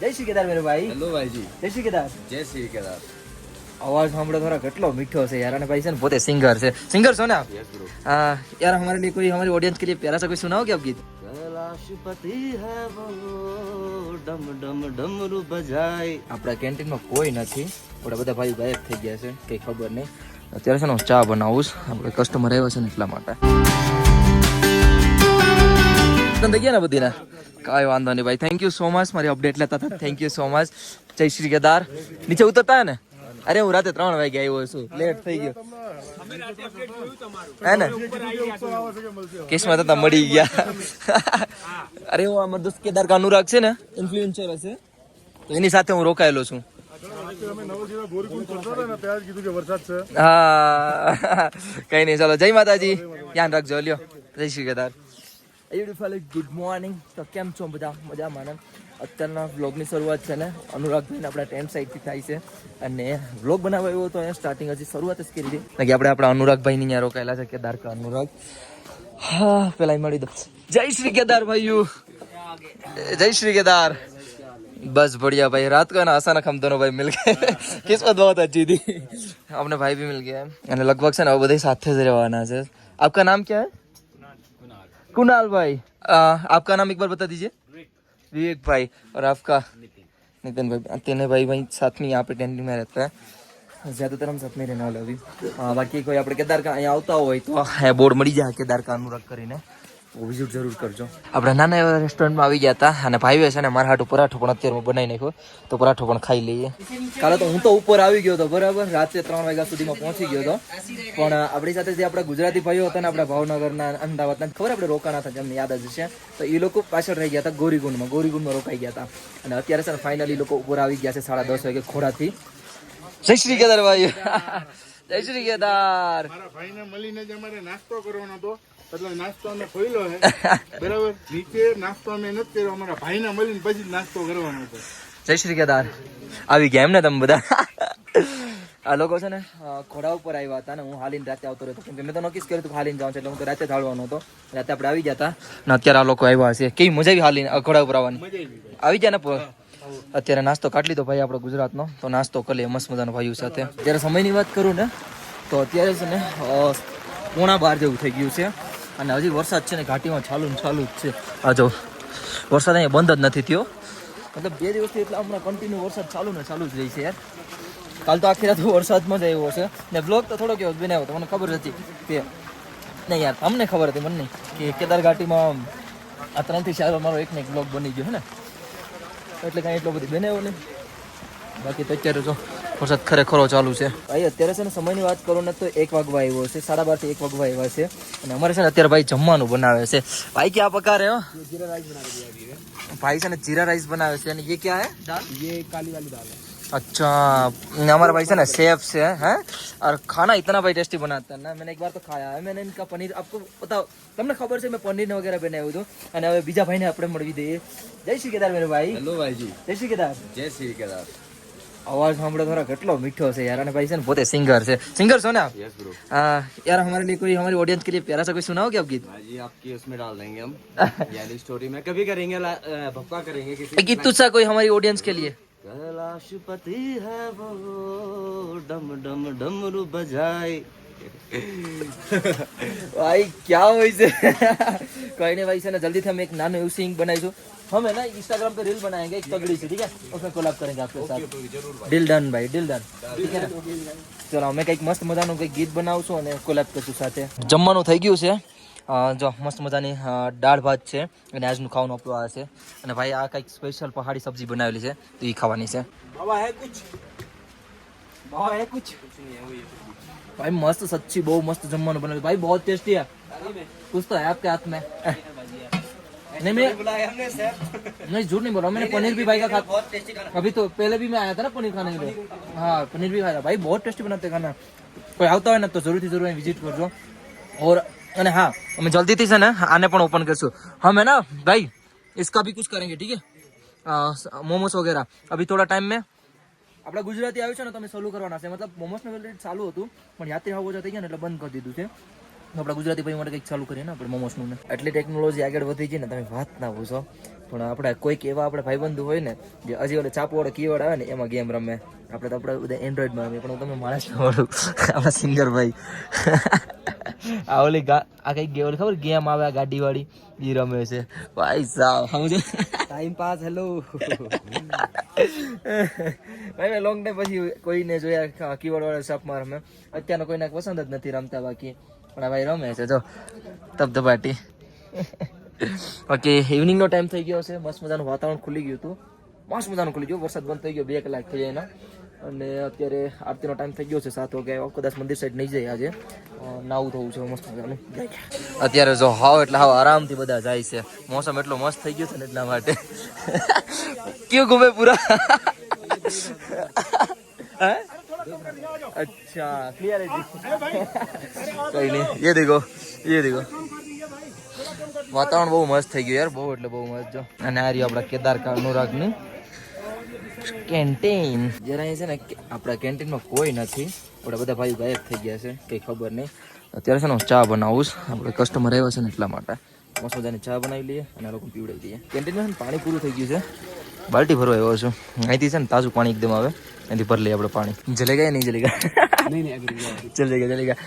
જય શ્રી કેદાર મેરે ભાઈ. હેલો ભાઈજી. જય શ્રી કેદાર. જય શ્રી કેદાર. અવાજ સાંભળો થોડા કેટલો મીઠો છે યાર. અને ભાઈ છે ને પોતે સિંગર છે. સિંગર છો ને આપ? हाँ यार हमारे लिए कोई हमारी ऑडियंस के लिए प्यारा सा कोई सुनाओगे आप गीत કલાશપતિ હે વો ડમ ડમ ડમરુ બજાય આપણા કેન્ટીનમાં કોઈ નથી. આપણા બધા ભાઈ ગાયબ થઈ ગયા છે. કંઈ ખબર નહીં. અત્યારે છે ને હું ચા બનાવું છું. આપણે કસ્ટમર આવ્યો છે ને એટલા માટે. તમે ગયા ને બધીના કાંઈ વાંધો નહીં ભાઈ. થેન્ક યુ સો મચ મારી અપડેટ લેતા હતા. થેન્ક યુ સો મચ જય શ્રી કેદાર નીચે ઉતરતા ને? અરે હું રાતે ત્રણ વાગે આવ્યો છું. લેટ થઈ ગયો. હે ને? કેસમાં તો મળી ગયા. અરે હું અમારા દોસ્ત કેદાર કા અનુરાગ છે ને? ઇન્ફ્લુએન્સર હશે. એની સાથે હું રોકાયેલો છું. હા. કઈ નહીં, ચાલો. જય માતાજી. ધ્યાન રાખજો. લ્યો. જય Shri Kedar beautiful good morning તો કેમ છો બધા મજામાં ને અત્યારના વ્લોગની શરૂઆત છે ને અનુરાગભાઈને આપણા ટેન્ટ સાઈડથી થાય છે અને વ્લોગ બનાવવા આવ્યો તો અહીંયા સ્ટાર્ટિંગ હજી શરૂઆત જ કરી હતી કે આપણે આપણા અનુરાગભાઈની ત્યાં રોકાયેલા છે કેદાર કા અનુરાગ હા પેલા મળી દો જય શ્રી કેદાર ભાઈઓ जय श्री केदार बस बढ़िया भाई रात को है ना अचानक हम दोनों भाई मिल गए किस्मत बहुत अच्छी थी अपने भाई भी मिल गया અને લગભગ છે ને હવે બધા સાથે જ રહેવાના છે आपका नाम क्या है कुणाल भाई आ, आपका नाम एक बार बता दीजिए विवेक भाई और आपका नितिन भाई तीनों भाई भाई साथ में यहाँ पे टेंट में रहता है ज्यादातर हम साथ में रहने वाले अभी हाँ, बाकी કોઈ આપણે કેદાર કા અહીંયા આવતા હોય તો આ બોર્ડ મળી જાય કેદાર કા અનુરાગ કરીને વિઝિટ જરૂર કરજો. આપણે નાના એવા રેસ્ટોરન્ટમાં આવી ગયા હતા અને ભાઈઓ છે ને મારા હાટું પરાઠો પણ અત્યારે બનાવી નાખ્યો. તો પરાઠો પણ ખાઈ લઈએ. કાલે તો હું તો ઉપર આવી ગયો હતો બરાબર? રાત્રે ત્રણ વાગ્યા સુધીમાં પહોંચી ગયો હતો. પણ આપણી સાથે જે આપણા ગુજરાતી ભાઈઓ હતા ને આપણા ભાવનગરના અમદાવાદના ખબર આપણે રોકાણા હતા જેમને યાદ જ છે તો એ લોકો પાછળ રહી ગયા હતા ગોરીગુંડમાં. ગોરીગુંડમાં રોકાઈ ગયા હતા. અને અત્યારે છે ને ફાઇનલી લોકો ઉપર આવી ગયા છે સાડા દસ વાગે ખોડાથી જય શ્રી કેદાર ભાઈ જય શ્રી કેદાર. મારા ભાઈને મળીને જ અમારે નાસ્તો કરવાનો હતો. એટલે નાસ્તો અમે ખોઈલો હે. બરાબર? નીચે નાસ્તો અમે નથી કર્યો અમારા ભાઈને મળીને પછી જ નાસ્તો કરવાનો હતો જય શ્રી કેદાર. આવી ગયા એમ ને તમે બધા? આ લોકો છે ને ઘોડા ઉપર આવ્યા હતા ને હું હાલીને રાતે આવતો રહ્યો કેમ કે મેં તો નક્કી જ કર્યું હતું હાલીને જવાનું છે એટલે હું તો રાતે થાળવાનો હતો. રાતે આપણે આવી ગયા હતા ને અત્યારે આ લોકો આવ્યા હશે કેવી મજા આવી હાલીને ઘોડા ઉપર આવવાની? આવી ગયા ને અત્યારે નાસ્તો કાઢી લીધો ભાઈ આપણો ગુજરાતનો. તો નાસ્તો કરી લઈએ મસ્ત મજાનો ભાઈઓ સાથે જ્યારે સમયની વાત કરું ને તો અત્યારે છે ને પોણા બાર જેવું થઈ ગયું છે. અને હજી વરસાદ છે ને ઘાટીમાં ચાલુ ને ચાલુ જ છે. આ જો, વરસાદ અહીંયા બંધ જ નથી થયો. મતલબ બે દિવસથી એટલે હમણાં કન્ટિન્યુ વરસાદ ચાલુ ને ચાલુ જ રહી છે યાર. કાલ તો આખી રાત વરસાદમાં જ આવ્યો છે ને બ્લોગ તો થોડો કેવો બનાવ્યો તો મને ખબર હતી કે, નહીં યાર, તમને ખબર હતી મને નહીં, કે કેદાર ઘાટીમાં આ ત્રણથી ચાર મારો એક ને એક બ્લોગ બની ગયો, હે ને? એટલે કાંઈ એટલો બધી બનાવ્યો નહીં. બાકી તો અત્યારે જો વરસાદ ખરેખરો ચાલુ છે ભાઈ અત્યારે છે ને સમયની વાત કરું ને તો એક વાગવા આવ્યો છે સાડા બાર થી એક વાગવા આવ્યા છે અને અમારે છે ને અત્યારે ભાઈ જમવાનું બનાવે છે ભાઈ ક્યાં પકારે હો भाई से जीरा राइस बनावे से यानी ये क्या है दाल ये काली वाली दाल है अच्छा न, हमारा भाई से ना सेफ से है और खाना इतना भाई टेस्टी बनाता है ना मैंने एक बार तो खाया है मैंने इनका पनीर आपको बताओ તમને ખબર છે મેં પનીર ને વગેરે બનાવ્યું હતું અને હવે બીજા ભાઈને આપણે મળવી દઈએ જય શ્રી કેદાર મેરે ભાઈ હેલો ભાઈજી જય શ્રી કેદાર જય શ્રી કેદાર અવાજ સાંભળો થોડા કેટલો મીઠો છે યાર અને ભાઈ છે ને પોતે સિંગર છે સિંગર છો ને આપ यस ब्रो आ, यार हमारे लिए कोई हमारी ऑडियंस के लिए प्यारा सा कोई सुनाओगे आप गीत भाईजी आपकी उसमें डाल देंगे हम यानी स्टोरी में कभी करेंगे ला- अ, भक्का करेंगे किसी एक गीत तुझसा कोई हमारी ऑडियंस के लिए कैलाशपति है वो डम डम डमरू बजाए ભાઈ ક્યાં હોય છે कोई नहीं भाई से ना जल्दी से हम एक नानो એવું સિંગ બનાવીશું हम है ना इंस्टाग्राम पे रील बनाएंगे एक तगड़ी सी ठीक है उसमें कोलैब करेंगे आपके साथ डील डन भाई डील डन ठीक है ना ચલો અમે કંઈક મસ્ત મજાનું કંઈક ગીત બનાવશું અને કોલેબ કરશું સાથે જમવાનું થઈ ગયું છે અ, જો મસ્ત મજાની અ, દાળ ભાત છે અને આજનું ખાવાનું આપણું આ છે અને ભાઈ આ કંઈક સ્પેશિયલ પહાડી સબ્જી બનાવેલી છે તો એ ખાવાની છે बाबा है कुछ बाबा है कुछ भाई मस्त सच्ची बहुत मस्त जमવાનું બનાવ્યું भाई बहुत टेस्टी है। कुछ तो है आपके हाथ में। नहीं मैं नहीं झूठ नहीं बोल। रहा मैंने पनीर भी भाई का खा अभी तो पहले भी मैं आया था ना पनीर खाने के लिए। हाँ पनीर भी खाया। भाई बहुत टेस्टी बनाते खाना। कोई आता કોઈ આવતા હોય ज़रूर તો જરૂરથી જરૂર વિઝિટ કરજો हाँ અને जल्दी थी से ना आने पर ओपन कर सो। हम है ना भाई इसका भी कुछ करेंगे ठीक है? मोमोस वगैरह। अभी थोड़ा टाइम में આપણા ગુજરાતી આવ્યું છે ને તમે ચાલુ કરવાના છે. મતલબ મોમોસનું ઓલરેડી ચાલુ હતું, પણ યાત્રી આવું જતા ગયા ને, એટલે બંધ કરી દીધું છે. આપણા ગુજરાતી ભાઈ માટે કંઈક ચાલુ કરીએ ને આપણે મોમોસનું ને એટલી ટેકનોલોજી આગળ વધી ગઈ ને, તમે વાત ના પૂછો. પણ આપણે કોઈક એવા આપણે ભાઈબંધુ હોય ને, જે હજી ઓલે ચાપવાળો કીવર્ડ આવે ને, એમાં ગેમ રમે. આપણે તો આપણે બધા એન્ડ્રોઈડમાં રમીએ, પણ તમે માણસ વાળું આપણા સિંગર ભાઈ. આ ઓલી આ કઈ ગેમ ખબર ગેમ આવે આ ગાડી વાળી એ રમે છે. ભાઈ સાહેબ, સમજો. ટાઈમ પાસ હેલો ભાઈ, મેં લોંગ ટાઈમ પછી કોઈને જોયા કીબોર્ડ વાળા શોપમાં રમે અત્યારનો કોઈને પસંદ જ નથી રમતા બાકી. પણ ભાઈ રમે છે, જો. ધબધબાટી. બાકી ઇવનિંગનો ટાઈમ થઈ ગયો છે. મસ્ત મજાનું વાતાવરણ ખુલી ગયું હતું. મસ્ત મજાનું ખુલી ગયું. વરસાદ બંધ થઈ ગયો, બે કલાક થઈ જાય એના. અને અત્યારે આરતીનો ટાઈમ થઈ ગયો છે સાત વાગે. કદાચ મંદિર સાઈડ નહીં જાય આજે. નાવું થવું છે, મસ્ત મજાનું. અત્યારે જો હાવ એટલે હાવ આરામથી બધા જાય છે. મોસમ એટલો મસ્ત થઈ ગયો છે ને એટલા માટે. કયું ગુમે પૂરા? अच्छा क्लियर है जी कहीं नहीं ये વાતાવરણ બહુ મસ્ત થઈ ગયું યાર, બહુ એટલે બહુ મસ્ત જો. અને આ રહ્યું આપણા કેદાર કાનુરાગની કેન્ટીન. જરા અહીં છે ને આપણા કેન્ટીનમાં કોઈ નથી આપણા બધા ભાઈ ગાયબ થઈ ગયા છે કંઈ ખબર નહીં. અત્યારે છે ને હું ચા બનાવું આપણે કસ્ટમર આવ્યા છે ને એટલા માટે. મસ્ત મજાની ચા બનાવી લઈએ અને લોકો પીવડાવી દઈએ. કેન્ટીનમાં છે ને પાણી પૂરું થઈ ગયું છે. બાલ્ટી ભરવા આવ્યો છું. અહીંથી છે ને તાજું પાણી એકદમ આવે. અહીંથી ભરી લઈએ આપણે પાણી. જલેગા નહીં જલેગા જલેગા જલેગા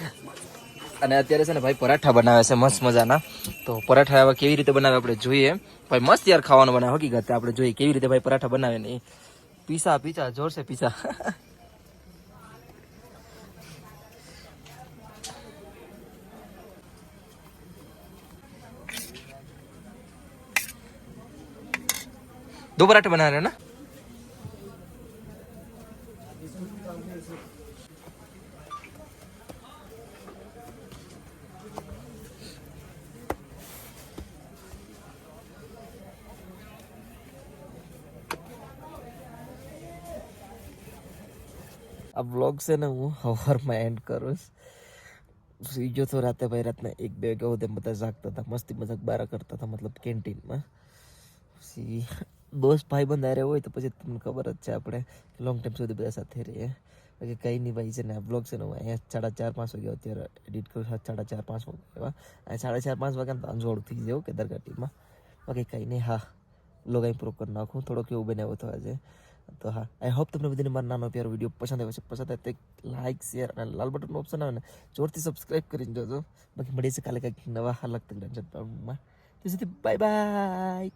અને અત્યારે છે ને ભાઈ પરાઠા બનાવે છે મસ્ત મજાના. તો પરાઠા આવા કેવી રીતે બનાવે આપણે જોઈએ. ભાઈ મસ્ત યાર ખાવાનું બનાવે હકીકત આપણે જોઈએ કેવી રીતે ભાઈ પરાઠા બનાવે નહીં पीसा पीसा ज़ोर से पीसा। दो पराठे बना रहे हो ना? આ બ્લોગ છે ને હું હવારમાં એન્ડ કરું સુઈ ગયો તો રાતે ભાઈ રાતના એક બે વાગ્યા સુધી બધા જાગતા હતા, મસ્તી મજાક બારા કરતા હતા, મતલબ કેન્ટીનમાં. પછી દોસ્ત ભાઈ બંધ હારે હોય તો પછી તમને ખબર જ છે આપણે લોંગ ટાઈમ સુધી બધા સાથે રહીએ. બાકી કંઈ નહીં ભાઈ, છે ને આ બ્લોગ છે ને હું અહીંયા સાડા ચાર પાંચ વાગ્યા અત્યારે એડિટ કરું સાડા ચાર પાંચ વાગ્યા અહીંયા સાડા ચાર પાંચ વાગ્યા અંજોડ થઈ જવું કેદારઘાટીમાં. બાકી કંઈ નહીં, હા બ્લોગ અહીં પૂરો કરી નાખું. થોડોક એવું બનાવ્યો હતો આજે. તો હા આઈ હોપ તમને બધાને મારા નાનો પ્યારો વીડિયો પસંદ આવ્યો છે. પસંદ આવે તો લાઇક શેર અને લાલ બટનનું ઓપ્શન આવે ને, જોરથી સબસ્ક્રાઇબ કરીને જોજો. બાકી મળીએ છે કાલે કંઈક નવા અલગ તક રંજન સુધી બાય બાય